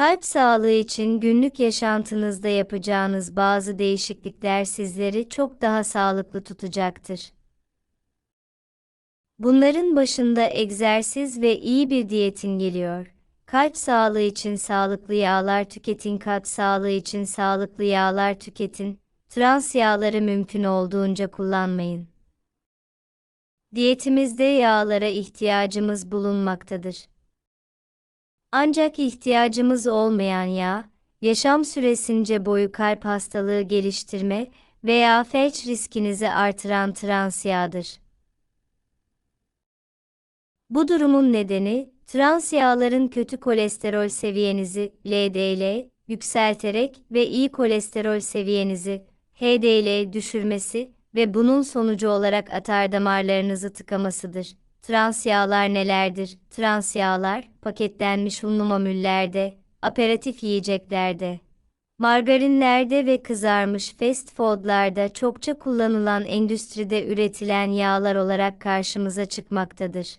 Kalp sağlığı için günlük yaşantınızda yapacağınız bazı değişiklikler sizleri çok daha sağlıklı tutacaktır. Bunların başında egzersiz ve iyi bir diyetin geliyor. Kalp sağlığı için sağlıklı yağlar tüketin, kalp sağlığı için sağlıklı yağlar tüketin. Trans yağları mümkün olduğunca kullanmayın. Diyetimizde yağlara ihtiyacımız bulunmaktadır. Ancak ihtiyacımız olmayan yağ, yaşam süresince boyu kalp hastalığı geliştirme veya felç riskinizi artıran trans yağdır. Bu durumun nedeni, trans yağların kötü kolesterol seviyenizi LDL yükselterek ve iyi kolesterol seviyenizi HDL düşürmesi ve bunun sonucu olarak atar damarlarınızı tıkamasıdır. Trans yağlar nelerdir? Trans yağlar, paketlenmiş unlu mamullerde, aperatif yiyeceklerde, margarinlerde ve kızarmış fast foodlarda çokça kullanılan endüstride üretilen yağlar olarak karşımıza çıkmaktadır.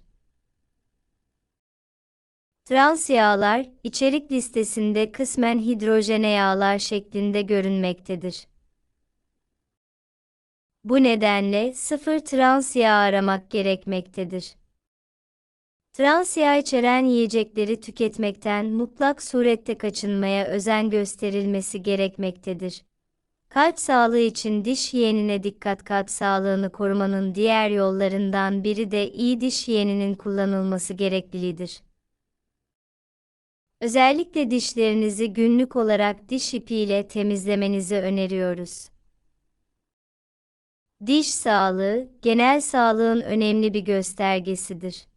Trans yağlar, içerik listesinde kısmen hidrojene yağlar şeklinde görünmektedir. Bu nedenle sıfır trans yağ aramak gerekmektedir. Trans yağ içeren yiyecekleri tüketmekten mutlak surette kaçınmaya özen gösterilmesi gerekmektedir. Kalp sağlığı için diş hijyenine dikkat kalp sağlığını korumanın diğer yollarından biri de iyi diş hijyeninin kullanılması gereklilidir. Özellikle dişlerinizi günlük olarak diş ipiyle temizlemenizi öneriyoruz. Diş sağlığı, genel sağlığın önemli bir göstergesidir.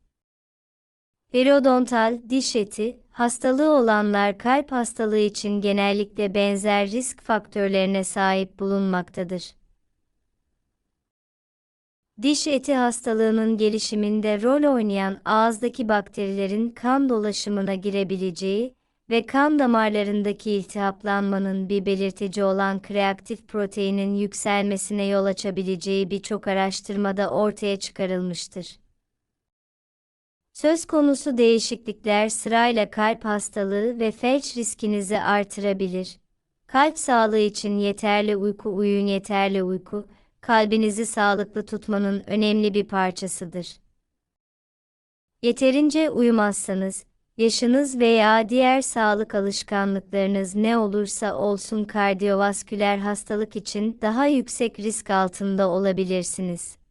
Periodontal diş eti, hastalığı olanlar kalp hastalığı için genellikle benzer risk faktörlerine sahip bulunmaktadır. Diş eti hastalığının gelişiminde rol oynayan ağızdaki bakterilerin kan dolaşımına girebileceği ve kan damarlarındaki iltihaplanmanın bir belirtici olan kreatif proteinin yükselmesine yol açabileceği birçok araştırmada ortaya çıkarılmıştır. Söz konusu değişiklikler sırayla kalp hastalığı ve felç riskinizi artırabilir. Kalp sağlığı için yeterli uyku uyuyun yeterli uyku, kalbinizi sağlıklı tutmanın önemli bir parçasıdır. Yeterince uyumazsanız, yaşınız veya diğer sağlık alışkanlıklarınız ne olursa olsun kardiyovasküler hastalık için daha yüksek risk altında olabilirsiniz.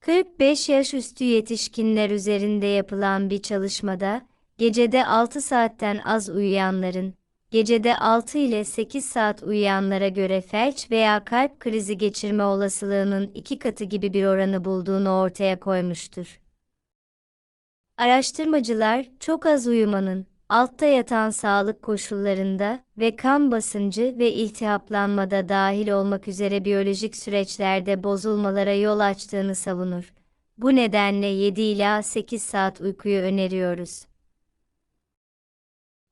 45 yaş üstü yetişkinler üzerinde yapılan bir çalışmada, gecede 6 saatten az uyuyanların, gecede 6 ile 8 saat uyuyanlara göre felç veya kalp krizi geçirme olasılığının iki katı gibi bir oranı bulduğunu ortaya koymuştur. Araştırmacılar, çok az uyumanın, altta yatan sağlık koşullarında ve kan basıncı ve iltihaplanmada dahil olmak üzere biyolojik süreçlerde bozulmalara yol açtığını savunur. Bu nedenle 7 ila 8 saat uykuyu öneriyoruz.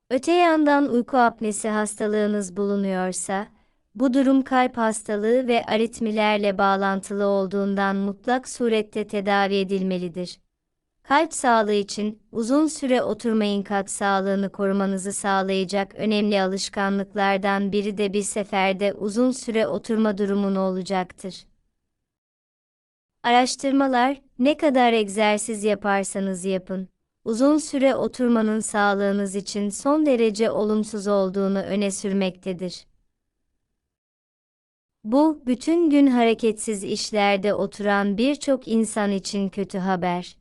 Öte yandan uyku apnesi hastalığınız bulunuyorsa, bu durum kalp hastalığı ve aritmilerle bağlantılı olduğundan mutlak surette tedavi edilmelidir. Kalp sağlığı için uzun süre oturmayın kalp sağlığını korumanızı sağlayacak önemli alışkanlıklardan biri de bir seferde uzun süre oturma durumun olacaktır. Araştırmalar, ne kadar egzersiz yaparsanız yapın, uzun süre oturmanın sağlığınız için son derece olumsuz olduğunu öne sürmektedir. Bu, bütün gün hareketsiz işlerde oturan birçok insan için kötü haber.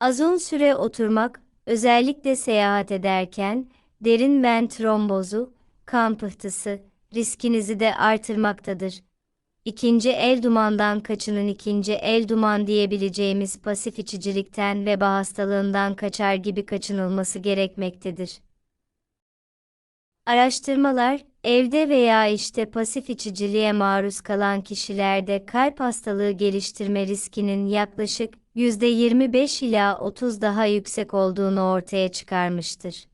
Azun süre oturmak, özellikle seyahat ederken, derin ven trombozu, kan pıhtısı, riskinizi de artırmaktadır. İkinci el dumandan kaçının ikinci el duman diyebileceğimiz pasif içicilikten veba hastalığından kaçar gibi kaçınılması gerekmektedir. Araştırmalar, evde veya işte pasif içiciliğe maruz kalan kişilerde kalp hastalığı geliştirme riskinin yaklaşık %25 ila 30 daha yüksek olduğunu ortaya çıkarmıştır.